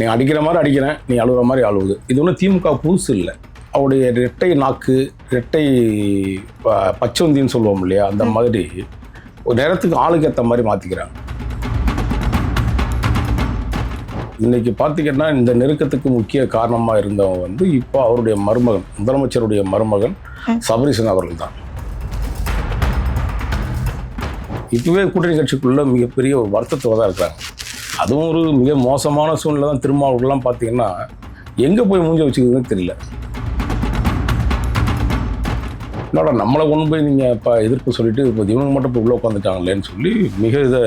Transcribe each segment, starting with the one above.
நீ அடிக்கிற மாதிரி அடிக்கிறேன் நீ அழுகுற மாதிரி அழுவுது. இது ஒன்றும் திமுக புதுசு இல்லை. அவருடைய ரெட்டை நாக்கு ரெட்டை பச்சவந்தின்னு சொல்லுவோம் இல்லையா அந்த மாதிரி ஒரு நேரத்துக்கு ஆளுக்கு ஏற்ற மாதிரி மாற்றிக்கிறாங்க இன்னைக்கு பார்த்தீங்கன்னா இந்த நெருக்கத்துக்கு முக்கிய காரணமாக இருந்தவங்க வந்து இப்போ அவருடைய மருமகன் முதலமைச்சருடைய மருமகன் சபரீசன் அவர்கள் தான் இப்பவே கூட்டணி கட்சிக்குள்ள மிகப்பெரிய ஒரு வருத்தத்தோட தான் இருக்கிறாங்க. அதுவும் ஒரு மிக மோசமான சூழ்நிலை தான். திருமாவளவர்கள்லாம் பார்த்தீங்கன்னா எங்கே போய் மூஞ்ச வச்சுக்கிறதுன்னு தெரியல. என்னடா நம்மளை கொண்டு போய் நீங்கள் இப்போ எதிர்ப்பு சொல்லிட்டு இப்போ இவங்க மட்டும் இப்போ உள்ளே உட்காந்துட்டாங்களேன்னு சொல்லி மிக இதை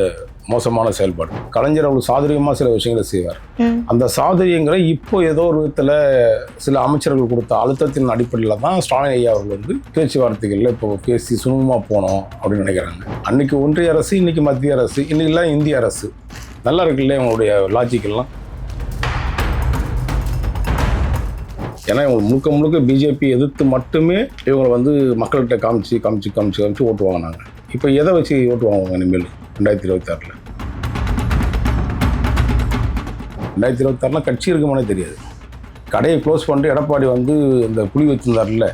மோசமான செயல்பாடு. கலைஞர் அவ்வளோ சாதுரியமாக சில விஷயங்களை செய்வார். அந்த சாதுரியங்களை இப்போ ஏதோ ஒரு விதத்தில் சில அமைச்சர்கள் கொடுத்த அழுத்தத்தின் அடிப்படையில் தான் ஸ்டாலின் ஐயா அவர்கள் வந்து பேச்சுவார்த்தைகளில் இப்போ பேசி சுமூகமாக போனோம் அப்படின்னு நினைக்கிறாங்க. அன்னைக்கு ஒன்றிய அரசு இன்னைக்கு மத்திய அரசு இன்னைக்கெல்லாம் இந்திய அரசு. நல்லா இருக்குல்ல இவங்களுடைய லாஜிக்கெல்லாம் ஏன்னா இவங்க முழுக்க முழுக்க பிஜேபி எதிர்த்து மட்டுமே இவங்க வந்து மக்கள்கிட்ட காமிச்சு காமிச்சு காமிச்சு காமிச்சு ஓட்டு வாங்கினாங்க. இப்போ எதை வச்சு ஓட்டு வாங்குவாங்க இனிமேல்? ரெண்டாயிரத்தி இருபத்தாறில். ரெண்டாயிரத்தி இருபத்தாறுலாம் கட்சி இருக்குமானே தெரியாது. கடையை க்ளோஸ் பண்ணிட்டு எடப்பாடி வந்து இந்த குழி வச்சிருந்தார்ல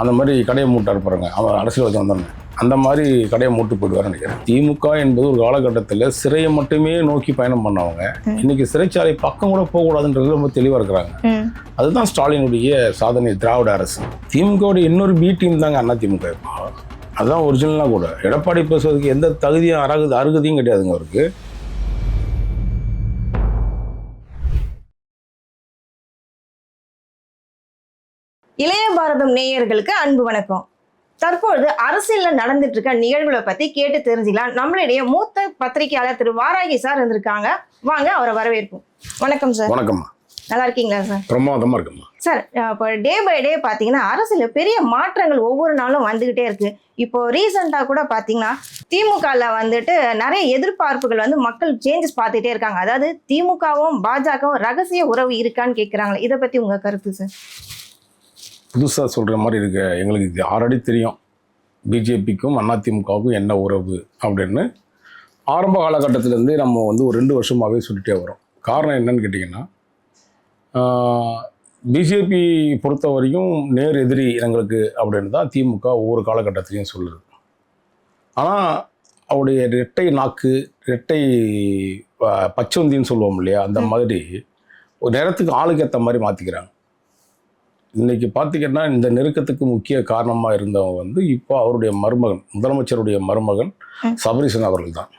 அந்த மாதிரி கடையை மூட்டார் பாருங்க. அவன் அரசியல் வச்சு வந்தாங்க அந்த மாதிரி கடையை மூட்டு போயிடுவார் நினைக்கிறேன். திமுக என்பது ஒரு காலகட்டத்தில் சிறையை மட்டுமே நோக்கி பயணம் பண்ணவங்க. இன்னைக்கு சிறைச்சாலை பக்கம் கூட போகக்கூடாதுன்றது ரொம்ப தெளிவாக இருக்கிறாங்க. அதுதான் ஸ்டாலினுடைய சாதனை திராவிட அரசு. திமுகவுடைய இன்னொரு பி டீம் தாங்க அண்ணா திமுக. இப்போ அதுதான் ஒரிஜினலாக கூட. எடப்பாடி பேசுவதற்கு எந்த தகுதியும் அருகது அருகதையும் கிடையாதுங்க அவருக்கு. இளைய பாரதம் நேயர்களுக்கு அன்பு வணக்கம். தற்பொழுது அரசியல்ல நடந்துட்டு இருக்க நிகழ்வுகளை பத்தி கேட்டு தெரிஞ்சுக்கலாம். நம்மளுடைய மூத்த பத்திரிகையாளர் திரு வாராகி சார் இருந்திருக்காங்க. வாங்க அவரை வரவேற்போம். வணக்கம் சார். வணக்கம்மா. நல்லா இருக்கீங்களா சார்? பிரமாதமாக இருக்கும்மா. சார் இப்போ டே பை டே பார்த்தீங்கன்னா அரசியல பெரிய மாற்றங்கள் ஒவ்வொரு நாளும் வந்துகிட்டே இருக்கு. இப்போ ரீசெண்டாக கூட பார்த்தீங்கன்னா திமுகவில் வந்துட்டு நிறைய எதிர்பார்ப்புகள் வந்து மக்கள் சேஞ்சஸ் பார்த்துட்டே இருக்காங்க. அதாவது திமுகவும் பாஜகவும் ரகசிய உறவு இருக்கான்னு கேட்குறாங்களே இதை பத்தி உங்க கருத்து சார்? புதுசாக சொல்கிற மாதிரி இருக்கு. எங்களுக்கு இது ஆல்ரெடி தெரியும். பிஜேபிக்கும் அதிமுகவுக்கும் என்ன உறவு அப்படின்னு ஆரம்ப காலகட்டத்திலேருந்தே நம்ம வந்து ஒரு ரெண்டு வருஷமாகவே சொல்லிட்டே வரோம். காரணம் என்னன்னு கேட்டிங்கன்னா பிஜேபி பொறுத்த வரைக்கும் நேர் எதிரி எங்களுக்கு அப்படின்னு தான் திமுக ஒவ்வொரு காலகட்டத்திலையும் சொல்லுது. ஆனால் அவருடைய ரெட்டை நாக்கு ரெட்டை ப- பச்சவந்தின்னு சொல்லுவோம் இல்லையா? அந்த மாதிரி ஒரு நேரத்துக்கு ஆளுக்கு ஏற்ற மாதிரி மாற்றிக்கிறாங்க இன்னைக்கு பார்த்தீங்கன்னா இந்த நெருக்கத்துக்கு முக்கிய காரணமாக இருந்தவங்க வந்து இப்போ அவருடைய மருமகன் முதலமைச்சருடைய மருமகன். சபரீசன் அவர்கள் தான்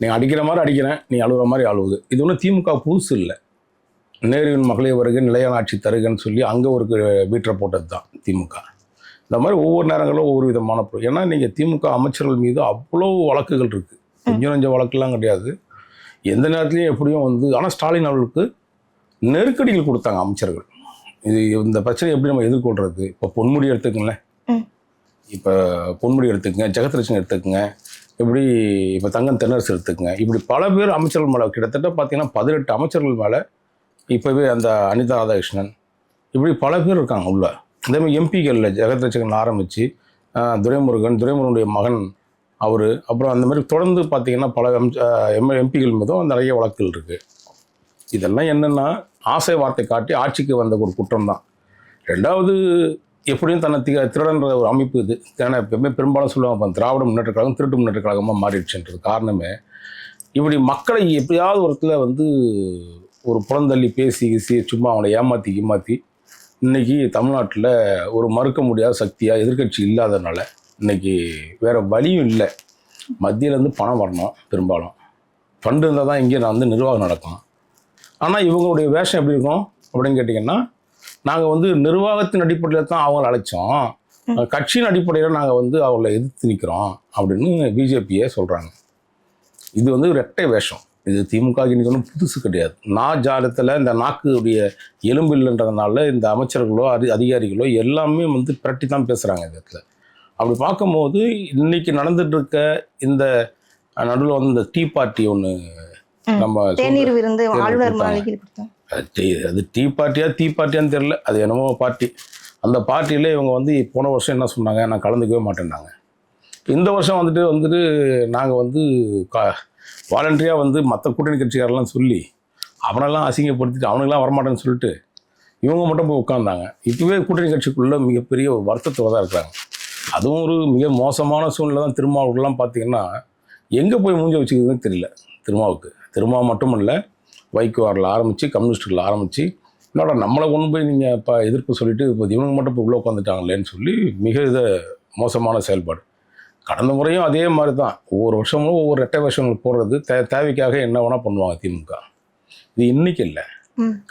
நீ அடிக்கிற மாதிரி அடிக்கிறேன் நீ அழுகுற மாதிரி அழுவுது. இது ஒன்றும் திமுக புதுசு இல்லை. நேருவின் மகளிர் வருகை நிலையான ஆட்சி தருகன்னு சொல்லி அங்கே ஒரு மீட்டரை போட்டது தான் திமுக. இந்த மாதிரி ஒவ்வொரு நேரங்களும் ஒவ்வொரு விதமான ஏன்னா நீங்கள் திமுக அமைச்சர்கள் மீது அவ்வளோ வழக்குகள் இருக்குது கொஞ்சம் கொஞ்சம் வழக்குலாம் கிடையாது. எந்த நேரத்துலையும் எப்படியும் வந்து ஆனால் ஸ்டாலின் அவர்களுக்கு நெருக்கடிகள் கொடுத்தாங்க அமைச்சர்கள். இது இந்த பிரச்சனை எப்படி நம்ம எதிர்கொள்றது? இப்போ பொன்முடி எடுத்துக்கங்களேன். இப்போ பொன்முடி எடுத்துக்கங்க ஜெகத்ரட்சன் எடுத்துக்கங்க இப்படி இப்போ தங்கம் தென்னரசு எடுத்துக்கங்க. இப்படி பல பேர் அமைச்சர்கள் மேலே கிட்டத்தட்ட பார்த்தீங்கன்னா பதினெட்டு அமைச்சர்கள் மேலே இப்போவே அந்த அனிதா ராதாகிருஷ்ணன் இப்படி பல பேர் இருக்காங்க உள்ள. அதே மாதிரி எம்பிகளில் ஜெகத்ரட்சகன் ஆரம்பித்து துரைமுருகன் துரைமுருகனுடைய மகன் அவர். அப்புறம் அந்த மாதிரி தொடர்ந்து பார்த்தீங்கன்னா பல எம் எம்பிகள் மீதும் நிறைய வழக்குகள் இருக்குது இதெல்லாம் என்னென்னா ஆசை வார்த்தை காட்டி ஆட்சிக்கு வந்த ஒரு குற்றம் தான் ரெண்டாவது எப்படியும் தன்னை தி திருடன்ற ஒரு அமைப்பு இது. ஏன்னா எப்பவுமே பெரும்பாலும் சொல்லுவாங்க அப்போ திராவிட முன்னேற்ற கழகம் திருட்டு முன்னேற்ற கழகமாக மாறிடுச்சுன்றது காரணமே இப்படி மக்களை எப்படியாவது ஒரு இடத்துல வந்து ஒரு புறந்தள்ளி பேசி கீசி சும்மா அவனை ஏமாற்றி ஏமாற்றி இன்றைக்கி தமிழ்நாட்டில் ஒரு மறுக்க முடியாத சக்தியாக எதிர்க்கட்சி இல்லாதனால இன்னைக்கு வேறு வழியும் இல்லை. மத்தியிலேருந்து பணம் வரணும் பெரும்பாலும். ஃபண்டு இருந்தால் தான் இங்கே நான் வந்து நிர்வாகம் நடக்கும் ஆனால் இவங்களுடைய வேஷம் எப்படி இருக்கும் அப்படின்னு கேட்டிங்கன்னா நாங்கள் வந்து நிர்வாகத்தின் அடிப்படையில் தான் அவங்கள அழைச்சோம். கட்சியின் அடிப்படையில் நாங்கள் வந்து அவங்கள எதிர்த்து நிற்கிறோம் அப்படின்னு பிஜேபியே சொல்கிறாங்க இது வந்து ரெட்டை வேஷம். இது திமுக இன்னைக்கு ஒன்றும் புதுசு கிடையாது. நா ஜாலத்தில் இந்த நாக்குடைய எலும்பு இல்லைன்றதுனால இந்த அமைச்சர்களோ அதி அதிகாரிகளோ எல்லாமே வந்து பிரட்டி தான் பேசுகிறாங்க இந்த இடத்துல. அப்படி பார்க்கும்போது இன்னைக்கு நடந்துட்டு இருக்க இந்த நடுவில் வந்து இந்த டீ பார்ட்டி ஒன்று. நம்ம தேநீர் விருந்து ஆளுநர் அது டீ- பார்ட்டியா டீ பார்ட்டியான்னு தெரில அது என்னமோ பார்ட்டி. அந்த பார்ட்டியில் இவங்க வந்து போன வருஷம் என்ன சொன்னாங்க? நான் கலந்துக்கவே மாட்டேன்னாங்க. இந்த வருஷம் வந்துட்டு வந்துட்டு நாங்கள் வந்து கா வாலண்டரியாக வந்து மற்ற கூட்டணி கட்சிக்காரெல்லாம் சொல்லி அவனெல்லாம் அசிங்கப்படுத்திட்டு அவனுங்களாம் வரமாட்டேன்னு சொல்லிட்டு இவங்க மட்டும் போய் உட்காந்தாங்க இப்போவே கூட்டணி கட்சிக்குள்ள மிகப்பெரிய ஒரு வருத்தத்தோட தான் இருக்கிறாங்க. அதுவும் ஒரு மிக மோசமான சூழ்நிலை தான் திருமாவுக்குலாம் பார்த்தீங்கன்னா எங்கே போய் மூஞ்ச வச்சுக்கிறதுன்னு தெரியல. திருமாவுக்கு. திருமா மட்டும் இல்லை வைகோஆரில் ஆரம்பித்து கம்யூனிஸ்டுகளில் ஆரம்பித்து என்னடா நம்மளை கொண்டு போய் நீங்கள் இப்போ எதிர்ப்பு சொல்லிட்டு இப்போ இவங்க மட்டும் இப்போ உள்ளே உட்காந்துட்டாங்களேன்னு சொல்லி மிக இதை மோசமான செயல்பாடு. கடந்த முறையும் அதே மாதிரி தான் ஒவ்வொரு வருஷமும் ஒவ்வொரு ரெட்டை வருஷங்கள் போடுறது தே தேவைக்காக என்ன வேணால் பண்ணுவாங்க திமுக. இது இன்னைக்கு இல்லை.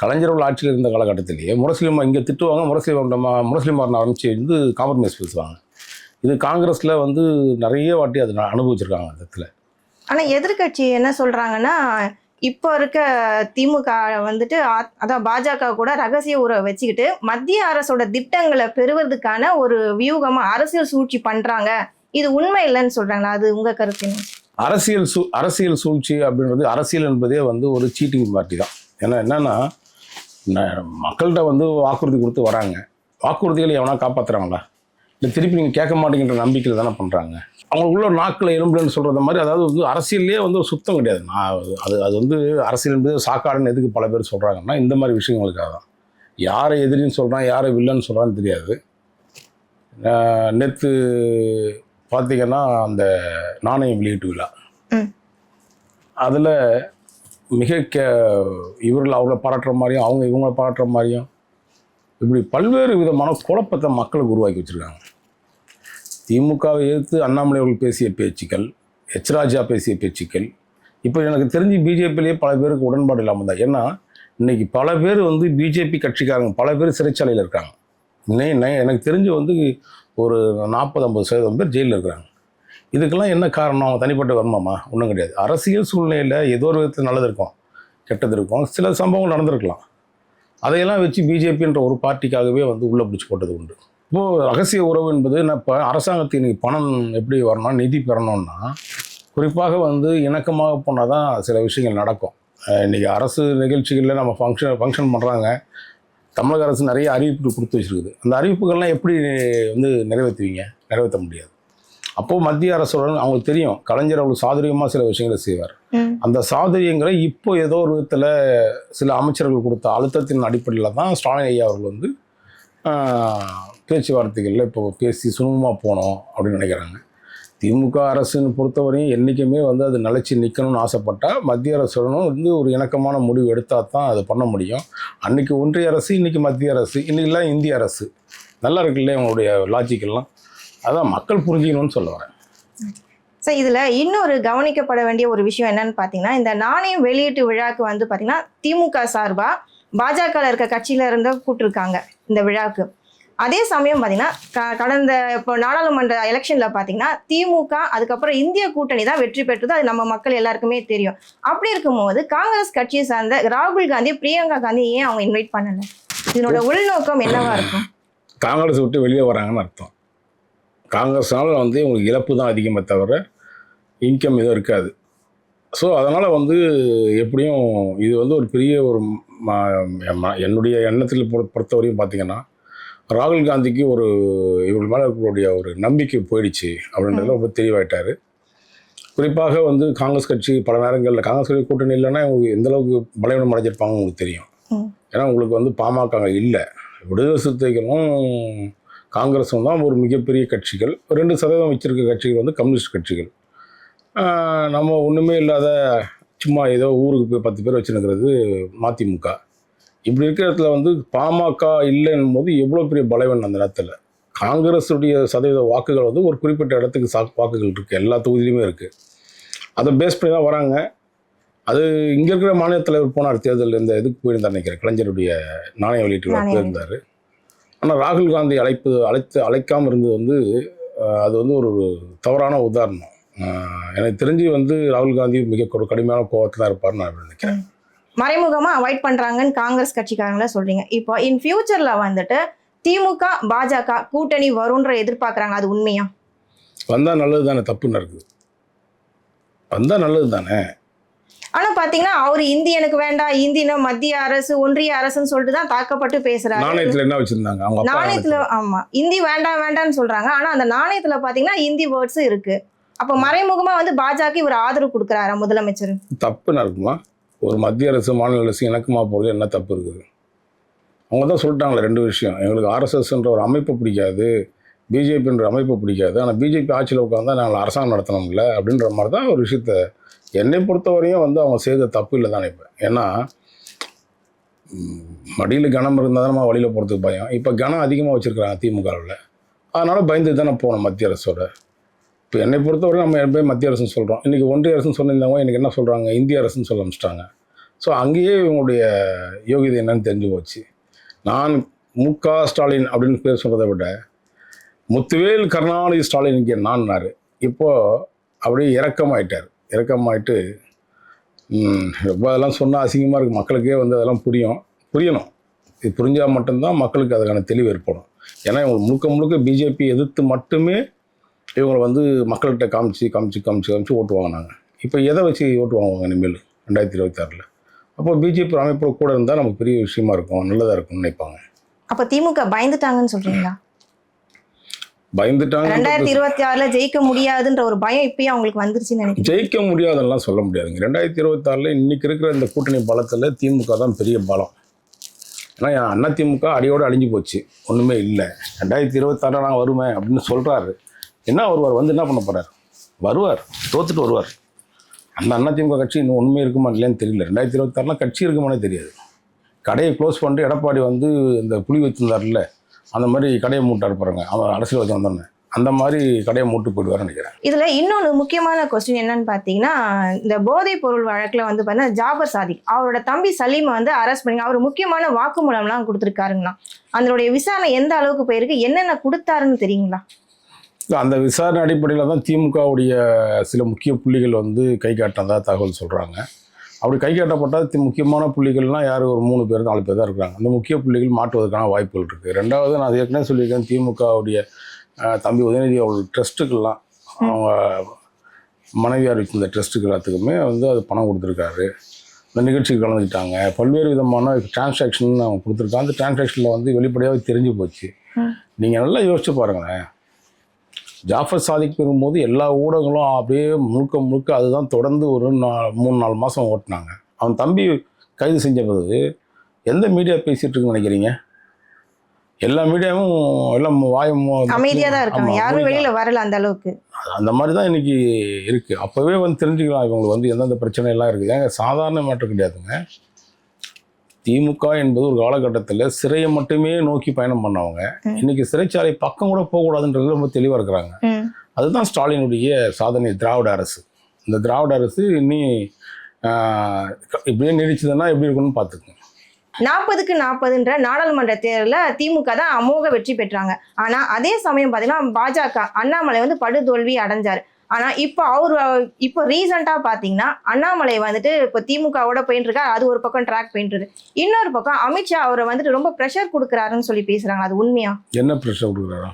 கலைஞர்கள் ஆட்சியில் இருந்த காலகட்டத்திலேயே முரஸ்லிம் இங்கே திட்டுவாங்க முரஸ்லிம் நம்ம முரஸ்லிமாரன் ஆரம்பித்து வந்து காம்ப்ரமைஸ் பேசுவாங்க. இது காங்கிரஸில் வந்து நிறைய வாட்டி அதை அனுபவிச்சிருக்காங்க அந்த இடத்துல. ஆனால் எதிர்க்கட்சி என்ன சொல்கிறாங்கன்னா இப்போ இருக்க திமுக வந்துட்டு அதான் பாஜக கூட ரகசிய உறவை வச்சுக்கிட்டு மத்திய அரசோட திட்டங்களை பெறுவதற்கான ஒரு வியூகமாக அரசியல் சூழ்ச்சி பண்ணுறாங்க இது உண்மை இல்லைன்னு சொல்கிறாங்களா அது உங்கள் கருத்து அரசியல் சூ அரசியல் சூழ்ச்சி அப்படின்றது அரசியல் என்பதே வந்து ஒரு சீட்டிங் பார்ட்டி தான். ஏன்னா என்னென்னா மக்கள்கிட்ட வந்து வாக்குறுதி கொடுத்து வராங்க. வாக்குறுதிகளை எவனா காப்பாற்றுறாங்களா இல்லை திருப்பி நீங்கள் கேட்க மாட்டேங்கிற நம்பிக்கையில் தானே பண்ணுறாங்க அவங்களுக்குள்ள நாக்கில் எலும்புலன்னு சொல்கிறத மாதிரி அதாவது வந்து அரசியல்லே வந்து ஒரு சுத்தம் கிடையாது. நான் அது அது வந்து அரசியல் என்பது சாக்காடுன்னு எதுக்கு பல பேர் சொல்கிறாங்கன்னா இந்த மாதிரி விஷயங்களுக்காக தான் யாரை எதிரின்னு சொல்கிறான் யாரை வில்லன்னு சொல்கிறான்னு தெரியாது. நேற்று பார்த்தீங்கன்னா அந்த நாணயம் வெளியீட்டு விழா. அதில் மிக கே இவர்கள் அவங்கள பாராட்டுற மாதிரியும் அவங்க இவங்கள பாராட்டுற மாதிரியும் இப்படி பல்வேறு விதமான குழப்பத்தை மக்களுக்கு உருவாக்கி வச்சுருக்காங்க. திமுகவை எதிர்த்து அண்ணாமலை அவர்கள் பேசிய பேச்சுக்கள் எச் ராஜா பேசிய பேச்சுக்கள் இப்போ எனக்கு தெரிஞ்சு பிஜேபியிலேயே பல பேருக்கு உடன்பாடு இல்லாமல் தான். ஏன்னா இன்னைக்கு பல பேர் வந்து பிஜேபி கட்சிக்காரங்க பல பேர் சிறைச்சாலையில் இருக்காங்க. இன்னை எனக்கு தெரிஞ்சு வந்து ஒரு நாற்பது ஐம்பது சதவீதம் பேர் ஜெயிலில் இருக்கிறாங்க இதுக்கெல்லாம் என்ன காரணம்? தனிப்பட்ட வர்மமா? ஒன்றும் கிடையாது. அரசியல் சூழ்நிலையில் ஏதோ ஒரு விதத்தில் நல்லது இருக்கும் கெட்டது இருக்கும். சில சம்பவங்கள் நடந்திருக்கலாம். அதையெல்லாம் வச்சு பிஜேபின்ற ஒரு பார்ட்டிக்காகவே வந்து உள்ளே பிடிச்சி போட்டது உண்டு. இப்போது ரகசிய உறவு என்பது நான் இப்போ அரசாங்கத்துக்கு இன்னைக்கு பணம் எப்படி வரணும் நிதி பெறணும்னா குறிப்பாக வந்து இணக்கமாக போனால் தான் சில விஷயங்கள் நடக்கும். அஹ் இன்னைக்கு அரசு நிகழ்ச்சிகளில் நம்ம ஃபங்க்ஷன் ஃபங்க்ஷன் பண்ணுறாங்க தமிழக அரசு நிறைய அறிவிப்புகள் கொடுத்து வச்சிருக்குது. அந்த அறிவிப்புகள்லாம் எப்படி வந்து நிறைவேற்றுவீங்க? நிறைவேற்ற முடியாது. அப்போது மத்திய அரசோட அவங்களுக்கு தெரியும் கலைஞர் அவ்வளோ சாதுரியமாக சில விஷயங்களை செய்வார். அந்த சாதுரியங்களை இப்போ ஏதோ ஒரு விதத்தில் சில அமைச்சர்கள் கொடுத்த அழுத்தத்தின் அடிப்படையில் தான் ஸ்டாலின் ஐயா அவர்கள் வந்து பேச்சுவார்த்தைகளில் இப்போ பேசி சுமூகமாக போனோம் அப்படின்னு நினைக்கிறாங்க. திமுக அரசுன்னு பொறுத்தவரையும் என்றைக்குமே வந்து அது நிலைச்சி நிற்கணும்னு ஆசைப்பட்டால் மத்திய அரசுடனும் வந்து ஒரு இணக்கமான முடிவு எடுத்தால் தான் அது பண்ண முடியும். அன்னைக்கு ஒன்றிய அரசு இன்றைக்கி மத்திய அரசு இன்றைக்கெல்லாம் இந்திய அரசு. நல்லா இருக்குல்ல இவங்களுடைய லாஜிக்கெல்லாம் அதான் மக்கள் புரிஞ்சிக்கணும்னு சொல்ல வரேன். சார் இதில் இன்னொரு கவனிக்கப்பட வேண்டிய ஒரு விஷயம் என்னன்னு பார்த்தீங்கன்னா இந்த நாணயம் வெளியீட்டு விழாவுக்கு வந்து பார்த்தீங்கன்னா திமுக சார்பாக பாஜக இருக்க கட்சியில் இருந்து கூட்டிருக்காங்க இந்த விழாவுக்கு அதே சமயம் பாத்தீங்கன்னா க- கடந்த இப்போ நாடாளுமன்ற எலெக்ஷன்ல பாத்தீங்கன்னா திமுக அதுக்கப்புறம் இந்திய கூட்டணி தான் வெற்றி பெற்றது. அது நம்ம மக்கள் எல்லாருக்குமே தெரியும். அப்படி இருக்கும்போது காங்கிரஸ் கட்சியை சார்ந்த ராகுல் காந்தி பிரியங்கா காந்தி ஏன் அவங்க இன்வைட் பண்ணல? இதனோட உள்நோக்கம் என்னவா இருக்கும்? காங்கிரஸ் விட்டு வெளியே வராங்கன்னு அர்த்தம். காங்கிரஸ்னால வந்து இவங்களுக்கு இழப்பு தான் அதிகமே தவிர இன்கம் எதுவும் இருக்காது. ஸோ அதனால் வந்து எப்படியும் இது வந்து ஒரு பெரிய ஒரு என்னுடைய எண்ணத்தில் பொறு பொறுத்தவரையும் பார்த்தீங்கன்னா ராகுல் காந்திக்கு ஒரு இவங்க மேலே இருக்கக்கூடிய ஒரு நம்பிக்கை போயிடுச்சு அப்படின்றதுல ரொம்ப தெளிவாயிட்டார். குறிப்பாக வந்து காங்கிரஸ் கட்சி பல நேரங்களில் காங்கிரஸ் கட்சி கூட்டணி இல்லைன்னா இவங்க எந்த அளவுக்கு பலவீனம் அடைஞ்சிருப்பாங்க உங்களுக்கு தெரியும். ஏன்னா உங்களுக்கு வந்து பாமக இல்லை. விடுதலை சிறுத்தைகளும் காங்கிரஸும் தான் ஒரு மிகப்பெரிய கட்சிகள். ரெண்டு சதவீதம் வச்சிருக்க கட்சிகள் வந்து கம்யூனிஸ்ட் கட்சிகள். நம்ம ஒன்றுமே இல்லாத சும்மா ஏதோ ஊருக்கு போய் பத்து பேர் வச்சுருக்கிறது மதிமுக. இப்படி இருக்கிற இடத்துல வந்து பாமக இல்லைன்னும் போது எவ்வளோ பெரிய பலவீனம் அந்த இடத்துல காங்கிரஸுடைய சதவீத வாக்குகள் வந்து ஒரு குறிப்பிட்ட இடத்துக்கு சா வாக்குகள் இருக்குது எல்லா தொகுதியிலுமே இருக்குது அதை பேஸ் பண்ணி தான் வராங்க. அது இங்கே இருக்கிற மாநில தலைவர் போனார் தேர்தல் இந்த இதுக்கு போயிருந்தார் நினைக்கிறேன். கலைஞருடைய நாணய வெளியீட்டு. போயிருந்தார். ஆனால் ராகுல் காந்தி அழைப்பு அழைத்து அழைக்காமல் இருந்தது வந்து அது வந்து ஒரு தவறான உதாரணம். எனக்கு தெரிஞ்சு வந்து ராகுல் காந்தி மிக கடுமையான கோவத்தில் தான் இருப்பார்னு நான் நினைக்கிறேன். மறைமுகமா அவாய்ட் பண்றாங்கன்னு காங்கிரஸ் கட்சிக்காரங்கள சொல்றீங்க. இப்போ இன் ஃபியூச்சர்ல வந்துட்டு திமுக பாஜக கூட்டணி வரும்ன்ற எதிர்பார்க்கறாங்க அது உண்மையா? வந்தால் நல்லது தானே தப்புன்னு இருக்குது வந்தால் நல்லது தானே ஆனா பாத்தீங்கன்னா அவர் இந்தியனுக்கு வேண்டாம் இந்தியன மத்திய அரசு ஒன்றிய அரசுன்னு சொல்லிட்டு தான் தாக்கப்பட்டு பேசுறாரு. நாணயத்தில் என்ன வச்சுருந்தாங்க? அவங்க நாணயத்துல. ஆமா. இந்தி வேண்டாம் வேண்டாம்னு சொல்றாங்க. ஆனா அந்த நாணயத்துல பாத்தீங்கன்னா இந்தி வேர்ட்ஸ் இருக்கு. அப்ப மறைமுகமா வந்து பாஜக இவர் ஆதரவு கொடுக்கறாரா முதலமைச்சர்? தப்புன்னு இருக்குமா ஒரு மத்திய அரசு மாநில அரசு இணக்கமாக போகிறது என்ன தப்பு இருக்குது? அவங்க தான் சொல்லிட்டாங்களே ரெண்டு விஷயம். எங்களுக்கு ஆர்எஸ்எஸ்ன்ற ஒரு அமைப்பு பிடிக்காது. பிஜேபின்ற அமைப்பு பிடிக்காது. ஆனால் பிஜேபி ஆட்சியில் உட்காந்தா நாங்கள் அரசாங்கம் நடத்தணும்ல அப்படின்ற மாதிரி தான் ஒரு விஷயத்த என்னை பொறுத்தவரையும் வந்து அவங்க செய்த தப்பு இல்லை தான் இப்போ ஏன்னா மடியில் கனம் இருந்தால் தான் நம்ம வழியில் போகிறதுக்கு பயம். இப்போ கனம் அதிகமாக வச்சுருக்குறாங்க திமுகவில். அதனால் பயந்து தானே போகணும் மத்திய அரசோட. இப்போ என்னை பொறுத்தவரை நம்ம எப்பயும் மத்திய அரசுன்னு சொல்கிறோம் இன்றைக்கி ஒன்றிய அரசுன்னு சொல்லியிருந்தவங்க எனக்கு என்ன சொல்கிறாங்க இந்திய அரசுன்னு சொல்ல ஆரம்பிச்சிட்டாங்க. ஸோ அங்கேயே இவங்களுடைய யோகிதை என்னன்னு தெரிஞ்சு போச்சு. நான் மு க ஸ்டாலின் அப்படின்னு பேர் சொல்கிறத விட முத்துவேல் கருணாநிதி ஸ்டாலின் இங்கே நான்னாரு. இப்போது அப்படியே இறக்கமாயிட்டார் இறக்கமாயிட்டு ரொம்ப அதெல்லாம் சொன்னால் அசிங்கமாக இருக்குது மக்களுக்கே வந்து அதெல்லாம் புரியும். புரியணும். இது புரிஞ்சால் மட்டும்தான் மக்களுக்கு அதுக்கான தெளிவு ஏற்படும். ஏன்னா இவங்க முழுக்க முழுக்க பிஜேபி எதிர்த்து மட்டுமே இவங்களை வந்து மக்கள்கிட்ட காமிச்சு காமிச்சு காமிச்சு காமிச்சு ஓட்டு வாங்கினாங்க. இப்போ எதை வச்சு ஓட்டு வாங்குவாங்க இனிமேல்? ரெண்டாயிரத்தி இருபத்தாறில். அப்போ பிஜேபி அமைப்போட கூட இருந்தால் நமக்கு பெரிய விஷயமா இருக்கும். நல்லதாக இருக்கும்னு நினைப்பாங்க. அப்ப திமுக பயந்துட்டாங்கன்னு சொல்றீங்களா? பயந்துட்டாங்க ரெண்டாயிரத்தி இருபத்தி ஆறுல ஜெயிக்க முடியாதுன்ற ஒரு பயம் இப்பயே அவங்களுக்கு வந்துருச்சுன்னு நினைக்கிறேன் ஜெயிக்க முடியாதுன்னெலாம் சொல்ல முடியாதுங்க. ரெண்டாயிரத்தி இருபத்தாறில் இன்றைக்கி இருக்கிற இந்த கூட்டணி பலத்தில் திமுக தான் பெரிய பலம். ஏன்னா என் அண்ணா திமுக அடியோடு அழிஞ்சு போச்சு. ஒன்றுமே இல்லை. ரெண்டாயிரத்தி இருபத்தாறில் நான் வருவேன் அப்படின்னு சொல்கிறாரு என்ன வருவார்? வந்து என்ன பண்ண போகிறார் வருவார். தோத்துட்டு வருவார். அந்த அண்ணா திமுக கட்சி இன்னும் ஒன்றுமே இருக்குமா இல்லையான்னு தெரியல. ரெண்டாயிரத்தி இருபத்தாறுலாம் கட்சி இருக்குமானே தெரியாது. கடையை க்ளோஸ் பண்ணிட்டு எடப்பாடி வந்து இந்த புலி வச்சிருந்தார்ல அந்த மாதிரி கடையை மூட்டார் பாருங்க. அவன் அரசியல் வச்சு அந்த மாதிரி கடையை மூட்டு போயிடுவார்னு நினைக்கிறேன். இதுல இன்னொன்று முக்கியமான கொஸ்டின் என்னன்னு பார்த்தீங்கன்னா இந்த போதைப் பொருள் வழக்குல வந்து பார்த்தீங்கன்னா ஜாபர் சாதிக் அவரோட தம்பி சலீமை வந்து அரெஸ்ட் பண்ணி அவர் முக்கியமான வாக்குமூலம்லாம் கொடுத்துருக்காருங்கண்ணா. அதனுடைய விசாரணை எந்த அளவுக்கு போயிருக்கு? என்னென்ன கொடுத்தாருன்னு தெரியுங்களா? அந்த விசாரணை அடிப்படையில் தான் திமுகவுடைய சில முக்கிய புள்ளிகள் வந்து கை காட்டினதா தகவல் சொல்கிறாங்க அப்படி கை காட்டப்பட்டால் முக்கியமான புள்ளிகள்லாம் யார்? ஒரு மூணு பேர் நாலு பேர் தான் இருக்கிறாங்க அந்த முக்கிய புள்ளிகள் மாற்றுவதற்கான வாய்ப்புகள் இருக்குது ரெண்டாவது நான் ஏற்கனவே சொல்லியிருக்கேன் திமுகவுடைய தம்பி உதயநிதி அவர்கள் ட்ரஸ்ட்டுக்கெல்லாம் அவங்க மனைவியார் வச்சிருந்த ட்ரஸ்ட்டுக்கு எல்லாத்துக்குமே வந்து அது பணம் கொடுத்துருக்காரு. இந்த நிகழ்ச்சிக்கு கலந்துக்கிட்டாங்க. பல்வேறு விதமான டிரான்சாக்ஷன் அவங்க கொடுத்துருக்காங்க. அந்த டிரான்சாக்ஷனில் வந்து வெளிப்படையாக தெரிஞ்சு போச்சு. நீங்கள் நல்லா யோசிச்சு பாருங்களேன். ஜாஃபர் சாதிக் பெறும்போது எல்லா ஊடகங்களும் அப்படியே முழுக்க முழுக்க அதுதான் தொடர்ந்து ஒரு மூணு நாலு மாதம் ஓட்டினாங்க. அவன் தம்பி கைது செஞ்ச பிறகு எந்த மீடியா பேசிகிட்டு இருக்குன்னு நினைக்கிறீங்க? எல்லா மீடியாவும் எல்லாம் வாயம் அமைதியா தான் இருக்காங்க. யாரும் வெளியில வரல அந்த அளவுக்கு. அந்த மாதிரி தான் இன்னைக்கு இருக்குது அப்போவே வந்து தெரிஞ்சுக்கலாம். இவங்களுக்கு வந்து எந்தெந்த பிரச்சனை எல்லாம் இருக்குது ஏங்க சாதாரண மேட்டர் கிடையாதுங்க. திமுக என்பது ஒரு காலகட்டத்தில் சிறையை மட்டுமே நோக்கி பயணம் பண்ணவங்க. இன்னைக்கு சிறைச்சாலை பக்கம் கூட போகக்கூடாதுன்றது ரொம்ப தெளிவாக இருக்கிறாங்க. அதுதான் ஸ்டாலினுடைய சாதனை திராவிட அரசு. இந்த திராவிட அரசு இனி இப்படியே நீடிச்சதுன்னா எப்படி இருக்கும்னு பார்த்துக்குங்க. நாற்பதுக்கு நாற்பதுன்ற நாடாளுமன்ற தேர்தலில் திமுக தான் அமோக வெற்றி பெற்றாங்க. ஆனா அதே சமயம் பார்த்தீங்கன்னா பாஜக அண்ணாமலை வந்து படுதோல்வி அடைஞ்சாரு. ஆனா இப்போ அவர் இப்போ ரீசெண்டா பாத்தீங்கன்னா அண்ணாமலை வந்துட்டு இப்போ திமுகவோட போயிட்டு அது ஒரு பக்கம் ட்ராக் போயிட்டு இருக்கு. இன்னொரு பக்கம் அமித்ஷா அவரை வந்துட்டு ரொம்ப ப்ரெஷர் கொடுக்குறாருன்னு சொல்லி பேசுறாங்க. அது உண்மையா? என்ன ப்ரெஷர் கொடுக்குறாரா?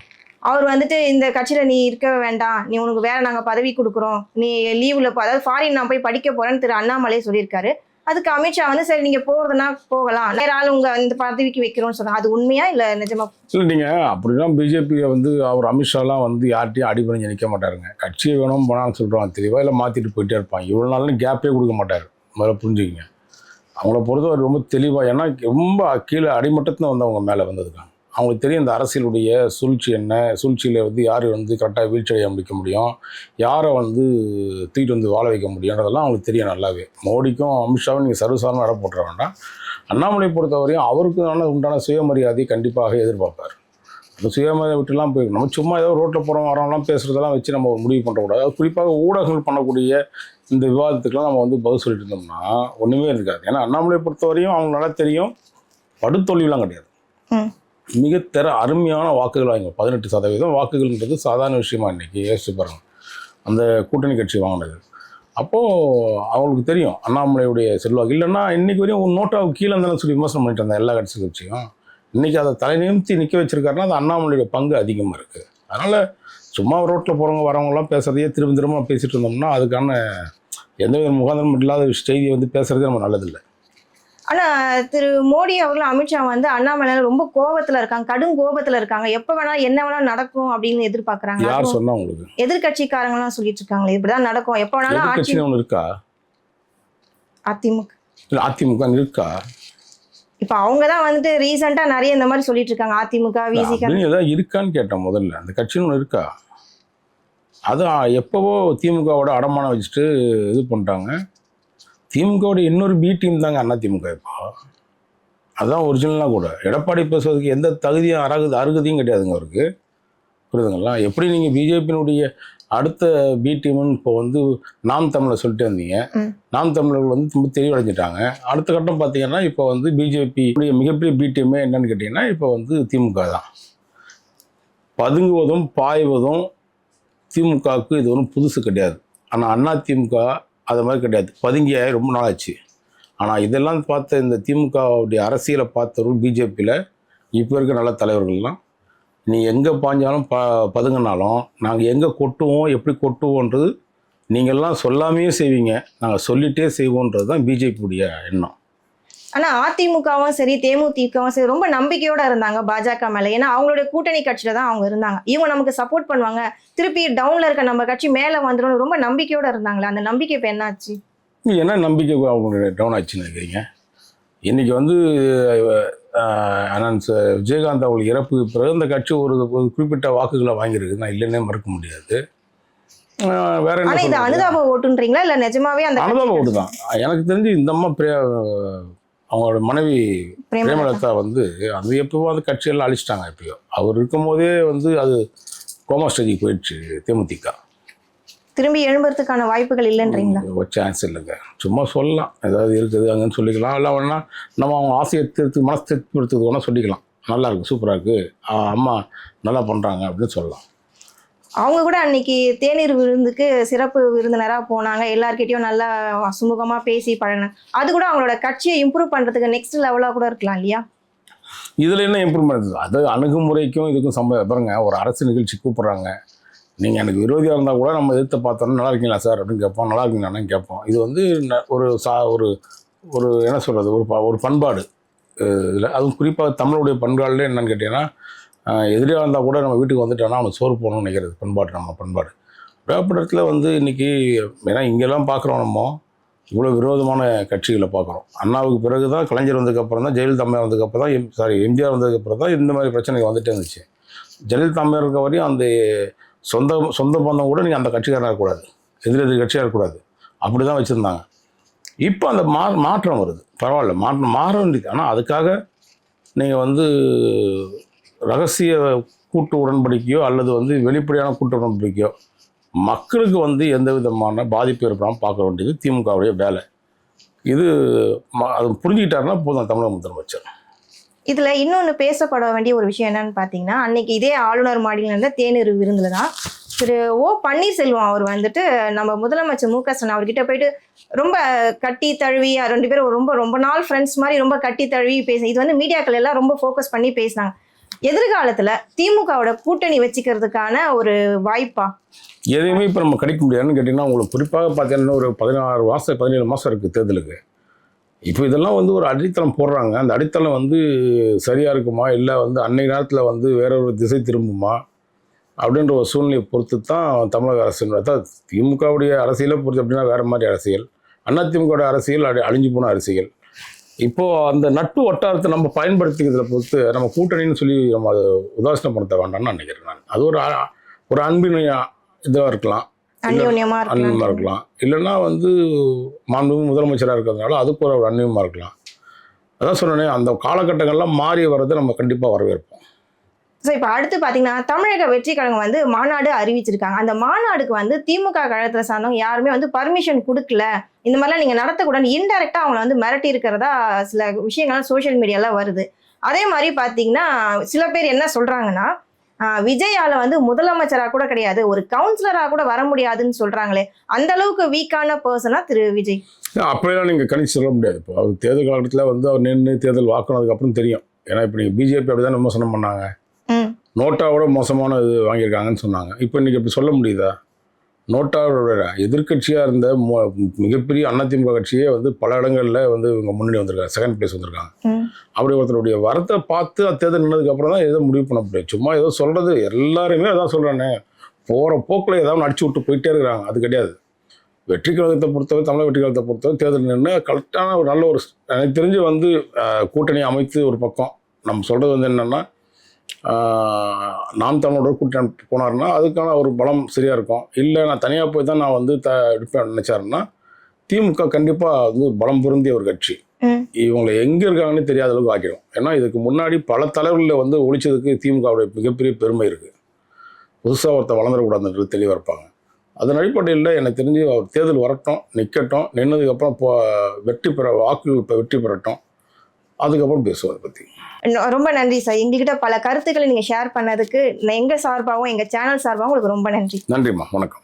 அவர் வந்துட்டு இந்த கட்சியில நீ இருக்க வேண்டாம். நீ உனக்கு வேற நாங்க பதவி கொடுக்குறோம். நீ லீவ்ல போ. அதாவது ஃபாரின் நான் போய் படிக்க போறேன்னு திரு அண்ணாமலை சொல்லியிருக்காரு. அதுக்கு அமித்ஷா வந்து சரி நீங்க போறதுன்னா போகலாம். வேற ஆள் உங்க இந்த பதவிக்கு வைக்கிறோம்னு சொன்னாங்க அது உண்மையா இல்ல நிஜமா? இல்லை நீங்க அப்படிலாம் பிஜேபியை வந்து அவர் அமித்ஷாலாம் வந்து யார்ட்டையும் அடிபணிஞ்சு நிற்க மாட்டாருங்க. கட்சியை வேணும் போனான்னு சொல்கிறாங்க தெளிவாக இல்லை மாற்றிட்டு போயிட்டே இருப்பாங்க. இவ்வளோ நாளும் கேப்பே கொடுக்க மாட்டார். முதல்ல புரிஞ்சுக்கிங்க. அவங்கள பொறுத்தவரை ரொம்ப தெளிவாக ஏன்னா ரொம்ப கீழே அடிமட்டத்தில் வந்தவங்க மேலே வந்ததுக்காங்க அவங்களுக்கு தெரியும் இந்த அரசியலுடைய சூழ்ச்சி என்ன சூழ்ச்சியில் வந்து யார் வந்து கரெக்டாக வீழ்ச்சியடைய முடிக்க முடியும் யாரை வந்து தூக்கிட்டு வந்து வாழ வைக்க முடியுன்றதெல்லாம் அவங்களுக்கு தெரியும் நல்லாவே. மோடிக்கும் அமித்ஷாவும் நீங்கள் சர்வசாதாரண இடம் போட்டுற வேண்டாம். அண்ணாமலை பொறுத்தவரையும் அவருக்கான உண்டான சுயமரியாதை கண்டிப்பாக எதிர்பார்ப்பார். அந்த சுயமரியாதை விட்டுலாம் போய் நம்ம சும்மா ஏதோ ரோட்டில் போகிறோம் வரோம்லாம் பேசுகிறதெல்லாம் வச்சு நம்ம ஒரு முடிவு பண்ணக்கூடாது அது குறிப்பாக ஊடகங்கள் பண்ணக்கூடிய இந்த விவாதத்துக்கெல்லாம் நம்ம வந்து பதில் சொல்லிட்டு இருந்தோம்னா ஒன்றுமே இருக்காது. ஏன்னா அண்ணாமலை பொறுத்தவரையும் அவங்க நல்லா தெரியும். படுதோல்விலாம் கிடையாது. ம். மிக அருமையான வாக்குகள் வாங்க பதினெட்டு சதவீதம் வாக்குகள்ன்றது சாதாரண விஷயமா இன்னைக்கு யோசிச்சு பாருங்க. அந்த கூட்டணி கட்சி வாங்கினது. அப்போது அவங்களுக்கு தெரியும் அண்ணாமலையுடைய செல்வாக்கு. இல்லைன்னா இன்றைக்கி வரையும் ஒரு நோட்டாவுக்கு கீழே இருந்தாலும் சொல்லி விமர்சனம் பண்ணிட்டு இருந்தேன் எல்லா கட்சி கட்சியும். இன்றைக்கி அதை தலை நிமித்தி நிற்க வச்சிருக்காருன்னா அது அண்ணாமலையுடைய பங்கு அதிகமாக இருக்குது அதனால் சும்மா ரோட்டில் போகிறவங்க வரவங்களாம் பேசுகிறதையே திரும்ப திரும்ப பேசிகிட்டு இருந்தோம்னா அதுக்கான எந்த வித முகாந்திரம் இல்லாத செய்தியை வந்து பேசுகிறதே நம்ம நல்லதில்லை. ஆனா திரு மோடி அவர்களும் அமித்ஷா வந்து அண்ணாமலை ரொம்ப கோபத்துல இருக்காங்க. கடும் கோபத்துல இருக்காங்க. எப்ப வேணா என்ன வேணா நடக்கும் அப்படின்னு எதிர்பார்க்கறாங்க யார் சொன்னா உங்களுக்கு? எல்லாம் சொல்லிட்டு இருக்காங்களே. இப்படிதான் நடக்கும். எப்ப வேணாலும் ஆட்சி ஒன்று இருக்கா? அதிமுக. இல்லை அதிமுக இருக்கா? இப்ப அவங்க தான் வந்துட்டு ரீசெண்டா நிறைய இந்த மாதிரி சொல்லிட்டு இருக்காங்க. அதிமுக விசிக ஏதாவது இருக்கான்னு கேட்டேன் முதல்ல. அந்த கட்சின்னு ஒன்று இருக்கா? அது எப்போவோ திமுகவோட அடமானம் வச்சுட்டு இது பண்ணிட்டாங்க. திமுகவோட இன்னொரு பி டீம் தாங்க அண்ணா திமுக இப்போ. அதுதான் ஒரிஜினலாக கூட. எடப்பாடி பேசுறதுக்கு எந்த தகுதியும் அருகது அருகதையும் கிடையாதுங்க அவருக்கு. புரியுதுங்களா? எப்படி நீங்கள் பிஜேபியினுடைய அடுத்த பி டீம்னு இப்போ வந்து நாம் தமிழர் சொல்லிட்டு இருந்தீங்க. ம். நாம் தமிழர்கள் வந்து ரொம்ப தெளிவடைஞ்சிட்டாங்க. அடுத்த கட்டம் பார்த்தீங்கன்னா இப்போ வந்து பிஜேபி மிகப்பெரிய பி டீமே என்னன்னு கேட்டிங்கன்னா இப்போ வந்து திமுக தான். பதுங்குவதும் பாய்வதும் திமுகவுக்கு இது ஒன்றும் புதுசு கிடையாது. ஆனால் அண்ணா திமுக அது மாதிரி கிடையாது. பதுங்கிய ரொம்ப நாளாச்சு. ஆனால் இதெல்லாம் பார்த்த இந்த திமுகவுடைய அரசியலை பார்த்தவர்கள் பிஜேபியில் இப்போ இருக்க நல்ல தலைவர்கள்லாம் நீ எங்கே பாஞ்சாலும் ப பதுங்கினாலும் நாங்கள் எங்கே கொட்டுவோம் எப்படி கொட்டுவோன்றது நீங்கள்லாம் சொல்லாமையே செய்வீங்க. நாங்கள் சொல்லிகிட்டே செய்வோன்றது தான் பிஜேபியுடைய எண்ணம். ஆனா அதிமுகவும் சரி தேமுதிகவும் சரி ரொம்ப நம்பிக்கையோட இருந்தாங்க பாஜக மேல. ஏன்னா அவங்களுடைய கூட்டணி கட்சியில தான் அவங்க இருந்தாங்க. இவங்க நமக்கு சப்போர்ட் பண்ணுவாங்க. திருப்பி டவுன்ல இருக்க நம்ம கட்சி மேல வந்துடும் ரொம்ப நம்பிக்கையோட இருந்தாங்களே. அந்த நம்பிக்கை இப்ப என்னாச்சு? என்ன நம்பிக்கை அவங்க டவுன் ஆச்சுன்னு நினைக்கிறீங்க? இன்றைக்கி வந்து அண்ணன் விஜயகாந்த் அவங்களுக்கு இறப்புக்கு பிறகு இந்த கட்சி ஒரு குறிப்பிட்ட வாக்குகளை வாங்கியிருக்கு. நான் இல்லைன்னே மறுக்க முடியாது. வேற என்ன? அனுதாப ஓட்டுன்றீங்களா? இல்ல நிஜமாவே அந்த அனுதாப ஓட்டு தான். எனக்கு தெரிஞ்சு இந்த அம்மா அவங்களோட மனைவி பிரேமலதா. வந்து அது எப்பவோ அந்த கட்சியெல்லாம் அழிச்சிட்டாங்க எப்பயோ. அவர் இருக்கும்போதே வந்து அது கோமா ஸ்டேஜுக்கு போயிடுச்சு தேமுதிக. திரும்பி எழும்புறதுக்கான வாய்ப்புகள் இல்லைன்றீங்களா? சான்ஸ் இல்லைங்க. சும்மா சொல்லலாம். ஏதாவது இருக்குது அங்கன்னு சொல்லிக்கலாம். இல்லை வேணா நம்ம அவங்க ஆசையை திருத்து மனசு திருப்திப்படுத்துறது வேணால் சொல்லிக்கலாம். நல்லா இருக்கு சூப்பராக இருக்குது அம்மா நல்லா பண்ணுறாங்க அப்படின்னு சொல்லலாம். அவங்க கூட அன்னைக்கு தேநீர் விருந்துக்கு சிறப்பு விருந்தினராக போனாங்க. எல்லார்கிட்டயும் நல்லா சுமூகமாக பேசி பழகினாங்க அது கூட அவங்களோட கட்சியை இம்ப்ரூவ் பண்ணுறதுக்கு நெக்ஸ்ட் லெவலாக கூட இருக்கலாம் இல்லையா? இதில் என்ன இம்ப்ரூவ்மெண்ட் அது அணுகுமுறைக்கும் இதுக்கும் சம்ப பாருங்க ஒரு அரசு நிகழ்ச்சி கூப்பிட்றாங்க. நீங்கள் எனக்கு விரோதியாக இருந்தால் கூட நம்ம எதிர்த்து பார்த்தோன்னா நல்லா இருக்கீங்களா சார் அப்படின்னு கேட்போம். நல்லா இருக்கீங்களான்னு கேட்போம். இது வந்து ந- ஒரு சா ஒரு ஒரு என்ன சொல்கிறது ஒரு ப- ஒரு பண்பாடு. இதில் அதுவும் குறிப்பாக தமிழுடைய பண்பாடுல என்னன்னு கேட்டிங்கன்னா எதிரியாக இருந்தால் கூட நம்ம வீட்டுக்கு வந்துட்டோம்னா அவனுக்கு சோறு போகணும்னு நினைக்கிறது. பண்பாடு நம்ம பண்பாடு. வேப்படத்தில் வந்து இன்றைக்கி ஏன்னா இங்கெல்லாம் பார்க்குறோம் நம்ம. இவ்வளோ விரோதமான கட்சிகளை பார்க்குறோம் அண்ணாவுக்கு பிறகு தான் கலைஞர் வந்ததுக்கப்புறம் தான் ஜெயலலிதா அம்மையார் வந்ததுக்கப்புறம் தான் எம் சாரி எம்ஜிஆர் வந்ததுக்கப்புறம் தான் இந்த மாதிரி பிரச்சனைகள் வந்துட்டே இருந்துச்சு. ஜெயலலிதா அம்மையார் இருக்க வரையும் அந்த சொந்த சொந்த பந்தம் கூட நீங்கள் அந்த கட்சிக்காரனாக இருக்கக்கூடாது. எதிர் எதிர் கட்சியாக இருக்கக்கூடாது. அப்படி தான் வச்சுருந்தாங்க. இப்போ அந்த மா மாற்றம் வருது. பரவாயில்ல. மாற்றம் மாற வேண்டியது. ஆனால் அதுக்காக நீங்கள் வந்து ரகசிய கூட்டு உடன்படிக்கையோ அல்லது வந்து வெளிப்படையான கூட்டு உடன்படிக்கையோ மக்களுக்கு வந்து எந்த விதமான பாதிப்பு ஏற்படாமல் பார்க்க வேண்டியது திமுகவுடைய வேலை. இது ம- அது புரிஞ்சுக்கிட்டாருன்னா போதும் தமிழக முதலமைச்சர். இதில் இன்னொன்று பேசப்பட வேண்டிய ஒரு விஷயம் என்னன்னு பார்த்தீங்கன்னா அன்னைக்கு இதே ஆளுநர் மாடியில் இருந்த தேநீர் விருந்தில் தான் திரு ஓ பன்னீர்செல்வம் அவர் வந்துட்டு நம்ம முதலமைச்சர் மு க ஸ்டாலின் அவர்கிட்ட போயிட்டு ரொம்ப கட்டி தழுவி ரெண்டு பேரும் ரொம்ப ரொம்ப நாள் ஃப்ரெண்ட்ஸ் மாதிரி ரொம்ப கட்டி தழுவி பேச இது வந்து மீடியாக்கள் எல்லாம் ரொம்ப ஃபோக்கஸ் பண்ணி பேசினாங்க. எதிர்காலத்துல திமுகவோட கூட்டணி வச்சுக்கிறதுக்கான ஒரு வாய்ப்பா? எதையுமே இப்போ நம்ம கிடைக்க முடியாதுன்னு கேட்டிங்கன்னா உங்களுக்கு குறிப்பாக பார்த்தீங்கன்னா ஒரு பதினாறு மாதம் பதினேழு மாதம் இருக்குது தேர்தலுக்கு. இப்போ இதெல்லாம் வந்து ஒரு அடித்தளம் போடுறாங்க. அந்த அடித்தளம் வந்து சரியாக இருக்குமா? இல்லை வந்து அன்னை நேரத்தில் வந்து வேற ஒரு திசை திரும்புமா? அப்படின்ற ஒரு சூழ்நிலையை பொறுத்து தான் தமிழக அரசு திமுகவுடைய அரசியலை பொறுத்து அப்படின்னா வேறு மாதிரி அரசியல். அதிமுகவோட அரசியல் அடி அழிஞ்சு போன அரசியல். இப்போது அந்த நட்பு வட்டாரத்தை நம்ம பயன்படுத்திக்கிறத பொறுத்து நம்ம கூட்டணின்னு சொல்லி நம்ம அதை உதாசனப்படுத்த வேண்டாம்னு நான் நினைக்கிறேன் நான். அது ஒரு ஒரு அன்பின் இதாக இருக்கலாம். அந்யோன்யமா அன்பியமாக இருக்கலாம். இல்லைன்னா வந்து மாண்புமிகு முதலமைச்சராக இருக்கிறதுனால அதுக்கு ஒரு அன்பியமாக இருக்கலாம். அதான் சொன்னேனே அந்த காலகட்டங்கள்லாம் மாறி வர்றதை நம்ம கண்டிப்பாக வரவேற்போம். ஸோ இப்போ அடுத்து பார்த்தீங்கன்னா தமிழக வெற்றி கழகம் வந்து மாநாடு அறிவிச்சிருக்காங்க. அந்த மாநாடுக்கு வந்து திமுக கழகத்தில் சார்ந்தவங்க யாருமே வந்து பர்மிஷன் கொடுக்கல. இந்த மாதிரிலாம் நீங்கள் நடத்தக்கூடாது. இன்டெரக்டாக அவங்கள வந்து மிரட்டி இருக்கிறதா சில விஷயங்கள்லாம் சோஷியல் மீடியாவில் வருது. அதே மாதிரி பார்த்தீங்கன்னா சில பேர் என்ன சொல்கிறாங்கன்னா விஜயால வந்து முதலமைச்சராக கூட கிடையாது. ஒரு கவுன்சிலராக கூட வர முடியாதுன்னு சொல்கிறாங்களே அந்த அளவுக்கு வீக்கான பர்சனா திரு விஜய். அப்படியெல்லாம் நீங்கள் கணிச்சு சொல்ல முடியாது. இப்போ அவர் தேர்தல் காலகட்டத்தில் வந்து அவர் நின்று தேர்தல் வாக்குனதுக்கப்புறம் தெரியும். ஏன்னா இப்போ நீங்கள் பிஜேபி அப்படி தான் விமர்சனம் பண்ணாங்க. நோட்டாவோட மோசமான இது வாங்கியிருக்காங்கன்னு சொன்னாங்க. இப்போ இன்றைக்கி இப்படி சொல்ல முடியுதா? நோட்டாவோட எதிர்க்கட்சியாக இருந்த மொ- மிகப்பெரிய அதிமுக கட்சியே வந்து பல இடங்களில் வந்து இவங்க முன்னாடி வந்திருக்காங்க செகண்ட் பிளேஸ் வந்திருக்காங்க. அப்படி ஒருத்தருடைய வரத்தை பார்த்து அது தேர்தல் நின்னதுக்கு அப்புறம் தான் எதோ முடிவு பண்ண முடியும் சும்மா ஏதோ சொல்கிறது எல்லாருமே அதான் சொல்கிறேனே போகிற போக்கில் ஏதாவது அடிச்சு விட்டு போயிட்டே இருக்கிறாங்க. அது கிடையாது. வெற்றி கழகத்தை பொறுத்தவரை தமிழக வெற்றி கழகத்தை பொறுத்தவரை தேர்தல் நின்று கரெக்டான ஒரு நல்ல ஒரு எனக்கு தெரிஞ்சு வந்து கூட்டணி அமைத்து ஒரு பக்கம் நம்ம சொல்கிறது வந்து என்னென்னா நாம் தமிழோட கூட்டணி போனாருன்னா அதுக்கான ஒரு பலம் சரியாக இருக்கும். இல்லை நான் தனியாக போய் தான் நான் வந்து த எடுப்பேன் நினச்சாருன்னா திமுக கண்டிப்பாக வந்து பலம் பொருந்திய ஒரு கட்சி. இவங்களை எங்கே இருக்காங்கன்னு தெரியாத அளவுக்கு ஆக்கிடும் ஏன்னா இதுக்கு முன்னாடி பல தலைவர்களை வந்து ஒழிச்சதுக்கு திமுகவுடைய மிகப்பெரிய பெருமை இருக்குது புதுசாக ஒருத்தர் வளர்ந்துடக்கூடாதுன்றது தெளிவாக இருப்பாங்க. அதன் அடிப்படையில் எனக்கு தெரிஞ்சு அவர் தேர்தல் வரட்டும் நிற்கட்டும் நின்னதுக்கப்புறம் இப்போ வெற்றி பெற வாக்குகள் இப்போ வெற்றி பெறட்டும். அதுக்கப்புறம் பேசுவோம் அதை பற்றி ரொம்ப நன்றி சார் எங்ககிட்ட பல கருத்துக்களை நீங்க ஷேர் பண்ணதுக்கு எங்க சார்பாகவும் எங்க சேனல் சார்பாகவும் உங்களுக்கு ரொம்ப நன்றி. நன்றிம்மா. வணக்கம்.